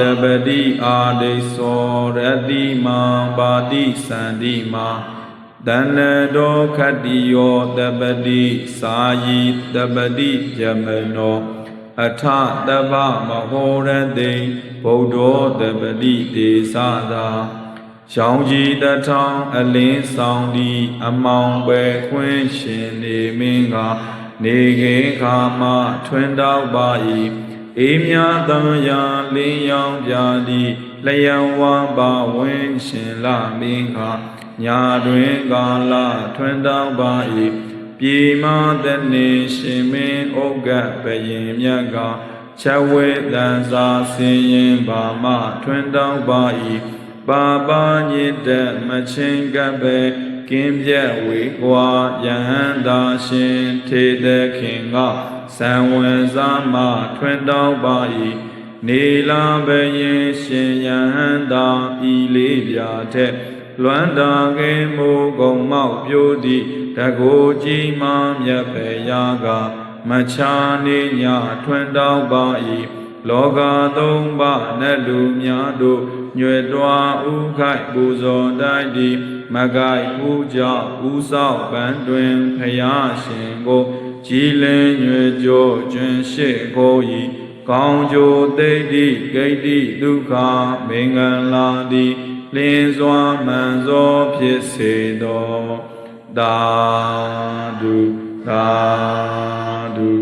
တပတိအာဒိသောရတိမာပါတိသန္တိမာတဏ္ဍတောခတ္တိယောတပတိစာယီတပတိယမနောအထတဗ္ဗမဟောရတိဗုဒ္ဓောတပတိတေသသာရောင်ကြီးတထောင်အလင်းဆောင်ဒီအမောင်ပဲခွင်းရှင်နေမင်းကနေခေခါမထွန်းတောက်ပါ၏ အေးမြတံယာလင်းရောင်ပြသည်လျံဝါပါဝင်းရှင်လာမင်းကညာတွင်ကာလထွန်းတောက်ပါ၏ပြေမတနေရှင်မင်းဩဃပယင်မြတ်ကချက်ဝဲတန်စာဆင်းရင်ပါမထွန်းတောက်ပါ၏ပါပါညစ်တဲ့မချင်းကပ်ပဲ ကင်းပြက်ဝေကွာယဟန္တာရှင်ထေသခင်ကသံဝင်စားမှထွန်းတောက်ပါ၏နေလာဘယင်ရှင်ယဟန္တာဤလေးပြာထက်လွမ်းတာကင်းမူကုံမောက်ပြိုးသည့်တကိုကြီးမှမြတ်ပေရာကမချာနေညထွန်းတောက်ပါ၏ လောကသုံးပါးနဲ့လူများတို့ညွယ်တွားဥခိုက်ပူဇော်တိုက်သည်မကိုက်ပူကြပူဆောက်ပန်းတွင်ဖယားရှင်ကိုကြည်လင်ညွယ်ကြောကျွင်ရှိကိုဤကောင်းကျိုသိတ္တိဂိတ္တိဒုက္ခမင်္ဂလာသည်လင်းစွာမှန်သောဖြစ်စေသောသာဓုသာဓုသာဓု